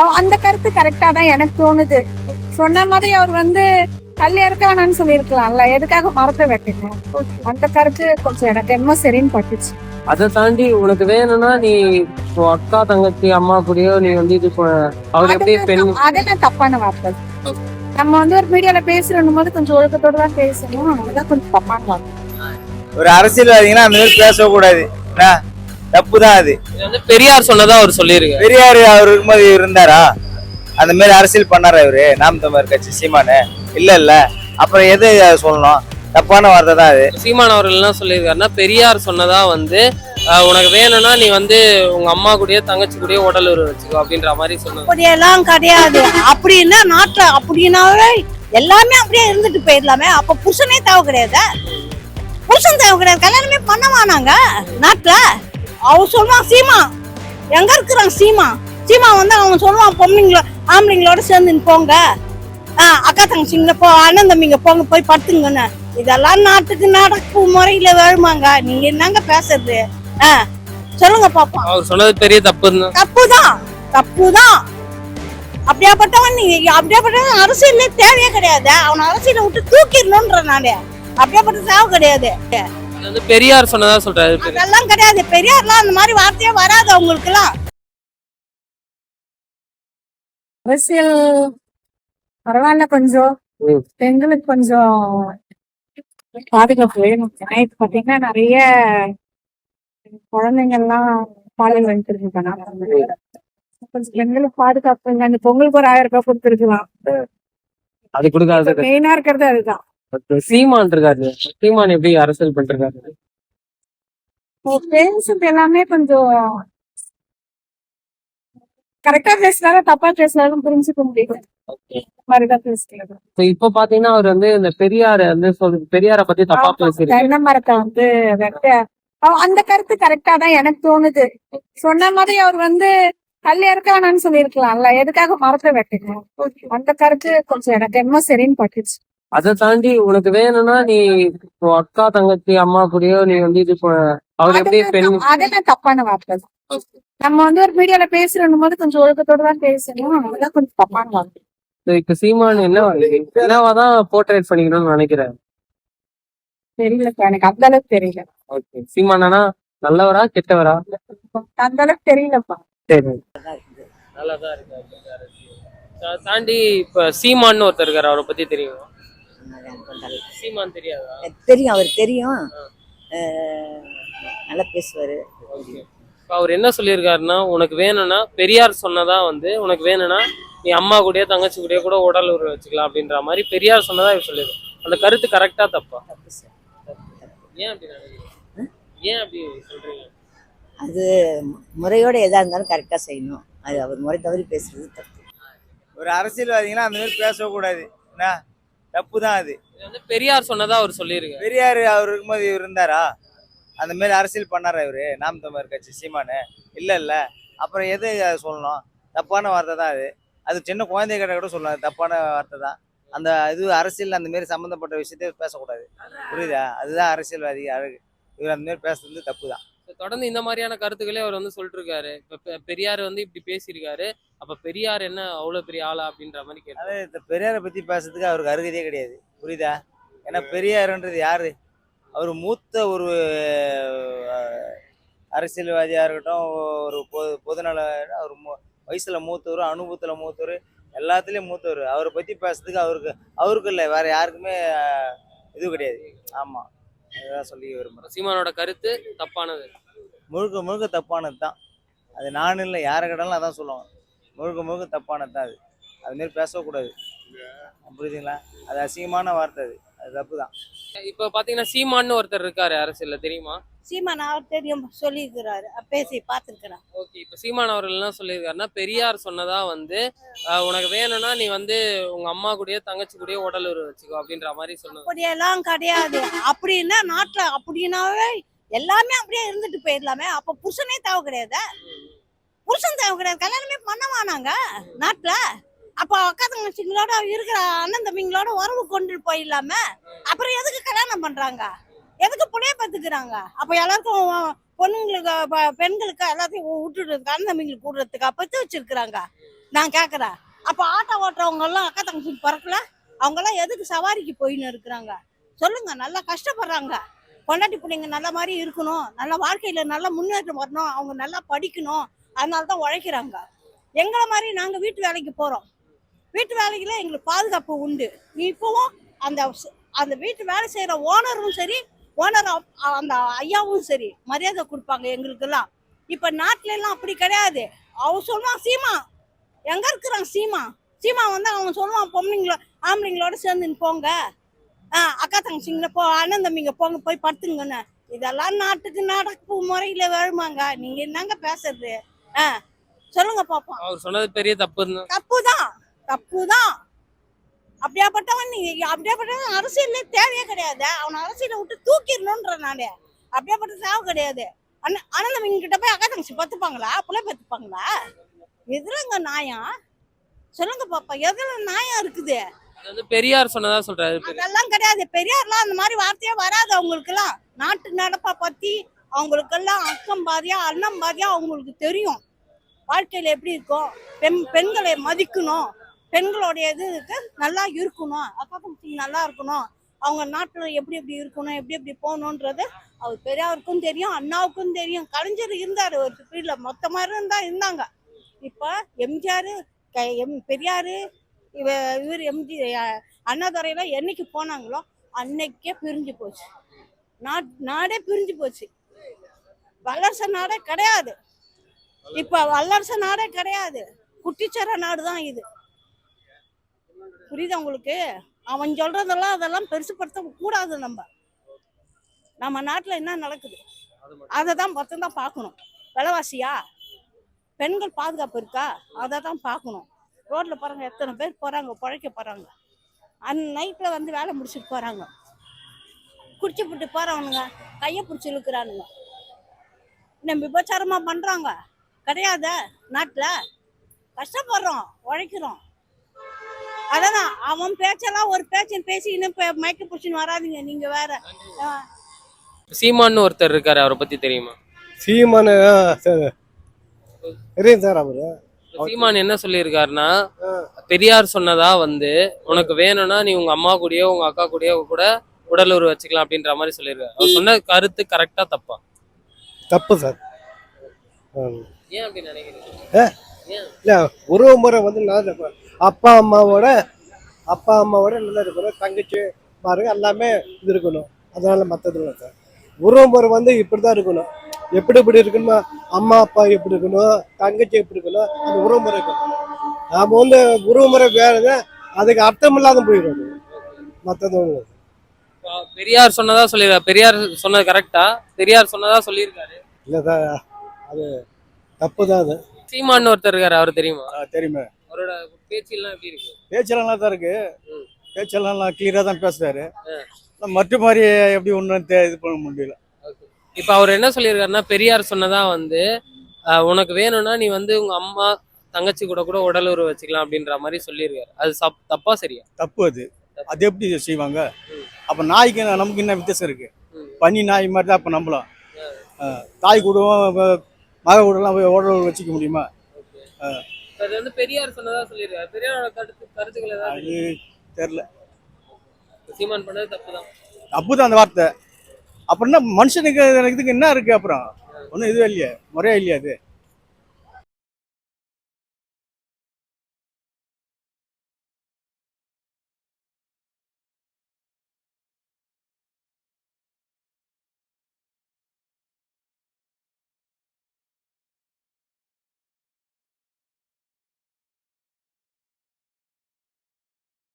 அவ- அந்த கருத்து கரெக்டா தான் எனக்கு தோணுது. சொன்ன மாதிரி அவர் வந்து தள்ளி இருக்கானு சொல்லியிருக்கலாம்ல. எதுக்காக மரத்தை வெட்டணும் அந்த கருத்து கொஞ்சம் எனக்கு என்னமோ சரின்னு பட்டுச்சு. அதை தாண்டி உனக்கு வேணும்னா நீ அக்கா தங்கச்சி அம்மா கூடயோ நீ வந்து இது அவர் எப்படி பெண் அதெல்லாம் தப்பான வார்த்தை. நம்ம வந்து ஒரு மீடியால பேசுறோம் போது கொஞ்சம் ஒழுக்கத்தோட தான் பேசணும். அதுதான் கொஞ்சம் தப்பான வார்த்தை. ஒரு அரசியல்வாதிங்கன்னா அந்த மாதிரி பேசக்கூடாது. என்ன? தப்பு தான் அது. இது வந்து பெரியார் சொன்னதா அவர் சொல்லியிருக்காரு. பெரியார் அவர் இருக்கும்போது இருந்தாரா? அந்த மாதிரி அரசியல் பண்ணாரா இவரு? நாம் தமிழர் கட்சி சீமானு? இல்ல இல்ல. அப்புறம் எது அதை சொல்லணும்? தப்பான வார்த்தை தான் அது. சீமான் அவர்கள் என்ன சொல்லியிருக்காருன்னா பெரியார் சொன்னதா வந்து உனக்கு வேணும்னா நீ வந்து உங்க அம்மா கூடயோ தங்கச்சி கூடயோ உடல் உறவு வச்சுக்கோ அப்படின்ற மாதிரி சொன்னது. அப்படியெல்லாம் கிடையாது. அப்படின்னா நாட்டுல அப்படின்னாவே எல்லாமே அப்படியே இருந்துட்டு போயிடலாமே. அப்ப புருஷனே தேவை கிடையாது? புருஷன் தேவை கிடையாது. கல்யாணமே பண்ணவானாங்க நாட்டுல. அவன் சொல்லுவான் சீமா எங்க இருக்கிறான் சீமா? சீமா வந்து அவன் சொல்லுவான் பொம்பளைங்கள ஆம்பளைங்களோட சேர்ந்து போங்க. ஆஹ் அக்கா தங்கச்சிங்கள போ அண்ணன் தம்பிங்க போங்க போய் படுத்துங்கன்னு. இதெல்லாம் நாட்டுக்கு நடப்பு முறையில வேணுமாங்க. நீங்க என்னங்க பேசுறது? ஆஹ் சொல்லுங்க பாப்போம் அவர் சொன்னது பெரிய தப்பு தான் தப்புதான் தப்புதான். அப்படியாப்பட்டவன் நீங்க அப்படியாப்பட்டவன் அரசியல்ல தேவையே கிடையாது. அவன் அரசியலை விட்டு தூக்கிடணும்ன்ற நானே. அப்படியாப்பட்ட தேவை கிடையாது. வந்து பெரியார் சொன்னதா சொல்றாரு. அதெல்லாம் கிடையாது. பெரியார்லாம் அந்த மாதிரி வார்த்தையே வராது அவங்களுக்கு எல்லாம் அரசியல் பரவாயில்ல கொஞ்சம். பெண்களுக்கு கொஞ்சம் பாதுகாப்பு வேணும். ஏன்னா இப்ப பாத்தீங்கன்னா நிறைய குழந்தைங்கள்லாம் பாலியல் வந்துருக்கு கொஞ்சம் பெண்களுக்கு பாதுகாப்பு அந்த பொங்கலுக்கு ஒரு ஆயிரம் ரூபாய் கொடுத்துருக்கலாம். அது கொடுக்காது மெயினா இருக்கிறது அதுதான். சீமான் இருக்காரு. சீமான் எப்படி அரசியல் பண்றாரு? பேசுறது எல்லாமே கொஞ்சம் கரெக்டா பேசினாலும் தப்பா பேசினாலும் புரிஞ்சுக்க பேசுறது இப்ப பாத்தீங்கன்னா அவர் வந்து இந்த பெரியார வந்து பெரியார பத்தி தப்பா பேசிருக்காரு தென்னை மரத்தை வந்து அந்த கருத்து கரெக்டா தான் எனக்கு தோணுது. சொன்ன மாதிரி அவர் வந்து தள்ளி இருக்கானு சொல்லியிருக்கலாம்ல. எதுக்காக மரத்தை வெட்டணும் அந்த கருத்து கொஞ்சம் எனக்கு என்னமோ சரின்னு பட்டுச்சு. அதை தாண்டி உனக்கு வேணும்னா நீ அக்கா தங்கச்சி அம்மா கூடயோ நீ வந்து இது அவர் எப்படி பெண் அதெல்லாம் அதெல்லாம் தப்பான வார்த்தை. நம்ம வந்து ஒரு மீடியால பேசுறோம் போது கொஞ்சம் ஒழுக்கத்தோட தான் பேசணும். அதுதான் கொஞ்சம் தப்பான வார்த்தை. இப்ப சீமான் என்ன என்னவாதான் போர்ட்ரேட் பண்ணிக்கணும்னு நினைக்கிறேன் தெரியல எனக்கு அந்த அளவுக்கு தெரியல. ஓகே சீமானா நல்லவரா கெட்டவரா? அந்த அளவுக்கு தெரியலப்பா. சரி. நல்லாதான் இருக்காரு அதை தாண்டி இப்ப சீமான்னு ஒருத்தர் இருக்காரு அவரை பத்தி தெரியும்? சீமான் தெரியாதா? தெரியும் அவர் தெரியும். நல்லா பேசுவாரு. இப்ப அவர் என்ன சொல்லியிருக்காருன்னா உனக்கு வேணும்னா பெரியார் சொன்னதா வந்து உனக்கு வேணும்னா நீ அம்மா கூடயோ தங்கச்சி கூடயோ கூட உடல் உறவு வச்சுக்கலாம் அப்படின்ற மாதிரி பெரியார் சொன்னதா இவர் சொல்லியிருக்காரு. அந்த கருத்து கரெக்டா தப்பா? ஏன் அப்படி ஏன் அப்படி சொல்றீங்க? அது முறையோட எதா இருந்தாலும் கரெக்டா செய்யணும். அது அவர் முறை தவறி பேசுறது தப்பு. ஒரு அரசியல்வாதிங்கன்னா அந்த மாதிரி பேசக்கூடாது. என்ன? தப்பு தான் அது வந்து பெரியார் சொன்னதா அவர் சொல்லியிருக்காரு. பெரியார் அவர் இருக்கும்போது இவர் இருந்தாரா? அந்த மாதிரி அரசியல் பண்ணாரா இவரு? நாம் தமிழர் கட்சி சீமானு. இல்ல இல்ல. அப்புறம் எது அதை சொல்லணும்? தப்பான வார்த்தை தான் அது. அது சின்ன குழந்தைகிட்ட கூட சொல்லலாம். அது தப்பான வார்த்தை தான். அந்த இது அரசியல் அந்த மாதிரி சம்மந்தப்பட்ட விஷயத்தை பேசக்கூடாது. புரியுதா? அதுதான் அரசியல்வாதி அழகு. இவர் அந்த மாதிரி பேசுறது தப்பு தான் தொடர்ந்து இந்த மாதிரியான கருத்துக்களே அவர் வந்து சொல்லிட்டு இருக்காரு இப்ப பெரியார் வந்து இப்படி பேசியிருக்காரு. அப்ப பெரியார் என்ன அவ்வளவு பெரிய ஆளா அப்படின்ற மாதிரி கேட்டாரு இந்த பெரியாரை பத்தி பேசுறதுக்கு அவருக்கு அருகதையே கிடையாது. புரியுதா? ஏன்னா பெரியாருன்றது யாரு? அவர் மூத்த ஒரு அஹ், அரசியல்வாதியா இருக்கட்டும் ஒரு பொது பொதுநல அவர் வயசுல மூத்தவர் அனுபவத்துல மூத்தவர் எல்லாத்துலயும் மூத்தவர். அவரை பத்தி பேசுறதுக்கு அவருக்கு அவருக்கு இல்லை. வேற யாருக்குமே இது கிடையாது. ஆமா. அதுதான் சொல்லி விரும்புறேன். சீமானோட கருத்து தப்பானது. முழுக்க முழுக்க தப்பானது தான். அது நான் இல்லை யாரை கேட்டாலும் அதான் சொல்லுவாங்க. முழுக்க முழுக்க தப்பானது தான் அது. அது மாதிரி பேசக்கூடாது. புரியுதுங்களா? அது அசிங்கமான வார்த்தை அது. அது தப்பு தான். இப்ப பாத்தீங்கன்னா சீமான்னு ஒருத்தர் இருக்காரு அரசியல்ல தெரியுமா? சீமான் அவர் தெரியும் சொல்லியிருக்கிறாரு. பேசி பார்த்துருக்கிறார் ஓகே இப்ப சீமான் அவர்கள் என்ன சொல்லியிருக்காருன்னா பெரியார் சொன்னதா வந்து உனக்கு வேணும்னா நீ வந்து உங்க அம்மா கூடயோ தங்கச்சி கூடயோ உடல் வச்சுக்கோ அப்படின்ற மாதிரி சொன்னது. அப்படியெல்லாம் கிடையாது. அப்படின்னா நாட்டுல அப்படின்னாவே எல்லாமே அப்படியே இருந்துட்டு போயிடலாமே. அப்ப புருஷனே தேவை கிடையாது? புருஷன் தேவை கிடையாது. கல்யாணமே பண்ணவானாங்க நாட்டுல? அப்ப அக்கா தங்கச்சிங்களோட இருக்கிற அண்ணன் தம்பிங்களோட உறவு கொண்டு போயிடலாமே. அப்புறம் எதுக்கு கல்யாணம் பண்றாங்க? எதுக்கு புள்ளைய பார்த்துக்கிறாங்க? அப்போ எல்லாருக்கும் பொண்ணுங்களுக்கு பெண்களுக்கு எல்லாத்தையும் விட்டுடுறதுக்கு அண்ணமிங்களுக்கு தம்பிங்களுக்கு கூடுறதுக்கு? அப்பத்து வச்சிருக்கிறாங்க. நான் கேட்குறேன் அப்போ ஆட்டோ ஓட்டுறவங்க எல்லாம் அக்கா தங்கச்சி பிறக்கல அவங்கெல்லாம் எதுக்கு சவாரிக்கு போயின்னு இருக்கிறாங்க? சொல்லுங்க நல்லா கஷ்டப்படுறாங்க. பொண்டாட்டி பிள்ளைங்க நல்ல மாதிரி இருக்கணும். நல்ல வாழ்க்கையில் நல்லா முன்னேற்றம் வரணும். அவங்க நல்லா படிக்கணும். அதனால தான் உழைக்கிறாங்க. எங்களை மாதிரி நாங்கள் வீட்டு வேலைக்கு போகிறோம் வீட்டு வேலைக்குல எங்களுக்கு பாதுகாப்பு உண்டு. இப்போவும் அந்த அந்த வீட்டு வேலை செய்கிற ஓனரும் சரி ஓனர் அந்த ஐயாவும் சரி மரியாதை கொடுப்பாங்க எங்களுக்கெல்லாம். இப்போ நாட்டுல எல்லாம் அப்படி கிடையாது. அவன் சொல்லுவான் சீமா எங்க இருக்கிறான் சீமா? சீமா வந்து அவன் சொல்லுவான் பொம்பளைங்களோ ஆம்பளைங்களோட சேர்ந்துன்னு போங்க. ஆ அக்கா தங்கச்சிங்கள போ அண்ணன் தம்பிங்க போங்க போய் படுத்துங்கன்னு. இதெல்லாம் நாட்டுக்கு நடப்பு முறையில வேணுமாங்க. நீங்க என்னங்க பேசுறது? ஆ சொல்லுங்க பாப்போம். அவர் சொன்னது பெரிய தப்புன்னு. தப்புதான். தப்புதான். அப்படியாப்பட்டவன் நீ அப்படியாப்பட்டவன் அரசியல்ல தேவையே கிடையாது. அவனை அரசியலை விட்டு தூக்கிடணுன்ற நானு. அப்படியாப்பட்ட தேவை கிடையாது. அண்ணன் அண்ணன் கிட்ட போய் அக்கா தங்கச்சி பத்துப்பாங்களா புள்ள பத்துப்பாங்களா எதுலங்க நியாயம் சொல்லுங்க பாப்பா எதுல நியாயம் இருக்குது? பெரியார் சொன்னதா சொல்றாரு அதெல்லாம் கிடையாது. பெரியார்லாம் அந்த மாதிரி வார்த்தையே வராது அவங்களுக்கெல்லாம். நாட்டு நடப்பை பத்தி அவங்களுக்கெல்லாம் அக்கம் பாதியா அண்ணம் பாதியா அவங்களுக்கு தெரியும். வாழ்க்கையில எப்படி இருக்கும்? பெண் பெண்களை மதிக்கணும். பெண்களுடைய இதுக்கு நல்லா இருக்கணும். அக்கா தங்கச்சி நல்லா இருக்கணும். அவங்க நாட்டில் எப்படி எப்படி இருக்கணும் எப்படி எப்படி போகணுன்றது அவர் பெரியாருக்கும் தெரியும் அண்ணாவுக்கும் தெரியும். கலைஞர் இருந்தார் ஒரு பீரியடில் மொத்தமா இருந்தால் இருந்தாங்க. இப்போ எம்ஜிஆர் எம் பெரியார் இவ இவர் எம்ஜி அண்ணாதுறையில் என்னைக்கு போனாங்களோ அன்னைக்கே பிரிஞ்சு போச்சு. நாட் நாடே பிரிஞ்சு போச்சு. வல்லரச நாடே கிடையாது. இப்போ வல்லரச நாடே கிடையாது. குட்டிச்சர நாடு தான் இது. புரியுதா உங்களுக்கு? அவன் சொல்றதெல்லாம் அதெல்லாம் பெருசுப்படுத்த கூடாது நம்ம. நம்ம நாட்டில் என்ன நடக்குது? அதை தான் மட்டும்தான் பார்க்கணும். விலைவாசியா? பெண்கள் பாதுகாப்பு இருக்கா? அதை தான் பார்க்கணும். ரோட்டில் பாருங்க எத்தனை பேர் போகிறாங்க பிழைக்க போகிறாங்க அந்த நைட்டில் வந்து வேலை முடிச்சுட்டு போகிறாங்க குடிச்சு விட்டு போகிறவனுங்க கையை பிடிச்சி இழுக்கிறானுங்க. என்ன விபச்சாரமாக பண்ணுறாங்க கிடையாத நாட்டில். கஷ்டப்படுறோம் உழைக்கிறோம். அதான் அவன் பேச்செல்லாம் ஒரு பேச்சன் பேசி இன்னும் மயக்க பிடிச்சின்னு வராதீங்க நீங்க வேற. சீமான்னு ஒருத்தர் இருக்காரு அவரை பத்தி தெரியுமா? சீமானு தெரியும் சார் அவரு. சீமான் என்ன சொல்லியிருக்காருன்னா பெரியார் சொன்னதா வந்து உனக்கு வேணும்னா நீ உங்க அம்மா கூடயோ உங்க அக்கா கூடயோ கூட உடல் உறவு வச்சுக்கலாம் அப்படின்ற மாதிரி சொல்லியிருக்காரு. அவர் சொன்ன கருத்து கரெக்டா தப்பா? தப்பு சார். ஏன் அப்படி நினைக்கிறீங்க? இல்ல உறவு முறை வந்து இருக்கும் அப்பா அம்மாவோட அப்பா அம்மாவோட நல்லா இருக்கணும். தங்கச்சி பாருங்க எல்லாமே இது இருக்கணும். அதனால மற்றது இல்லை சார். உறவு முறை வந்து இப்படி தான் இருக்கணும். எப்படி இப்படி இருக்கணுமா? அம்மா அப்பா எப்படி இருக்கணும்? தங்கச்சி எப்படி இருக்கணும்? அந்த உறவு முறை இருக்கணும் நாம வந்து உறவு முறை வேறுங்க அதுக்கு அர்த்தம் இல்லாத போயிடும் மற்றது பெரியார் சொன்னதா சொல்லியிருக்காரு பெரியார் சொன்னது கரெக்டா பெரியார் சொன்னதா சொல்லியிருக்காரு. இல்லை அது தப்பு தான் அது. சீமான்னு ஒருத்தர் இருக்காரு அவர் தெரியுமா? தெரியுமே. அவரோட பேச்செல்லாம் எப்படி இருக்கு? பேச்செல்லாம் நல்லா தான் இருக்கு. பேச்செல்லாம் நல்லா கிளியரா தான் பேசுறாரு. மற்ற மாதிரி எப்படி ஒன்றும் இது பண்ண முடியல. இப்ப அவர் என்ன சொல்லியிருக்காருன்னா பெரியார் சொன்னதா வந்து உனக்கு வேணும்னா நீ வந்து உங்க அம்மா தங்கச்சி கூட கூட உடல் உறவு வச்சுக்கலாம் அப்படின்ற மாதிரி சொல்லியிருக்காரு. அது சப் தப்பா சரியா? தப்பு அது. அது எப்படி செய்வாங்க. அப்ப நாய்க்கு நமக்கு என்ன வித்தியாசம் இருக்கு. பனி நாய் மாதிரி தான் அப்ப நம்பலாம். ஆ, தாய் கூடவும் மக கூடலாம் போய் ஓடல் வச்சுக்க முடியுமா? அது வந்து பெரியார் சொன்னதா சொல்லியிருக்காரு. பெரியாரோட கருத்து கருத்துக்கள் ஏதாவது அது தெரியல. சீமான் பண்ணது தப்பு தான் தப்பு தான் அந்த வார்த்தை. அப்புறம் என்ன மனுஷனுக்கு இதுக்கு என்ன இருக்கு அப்புறம்? ஒன்றும் இதுவே இல்லையே. முறையே இல்லையா அது.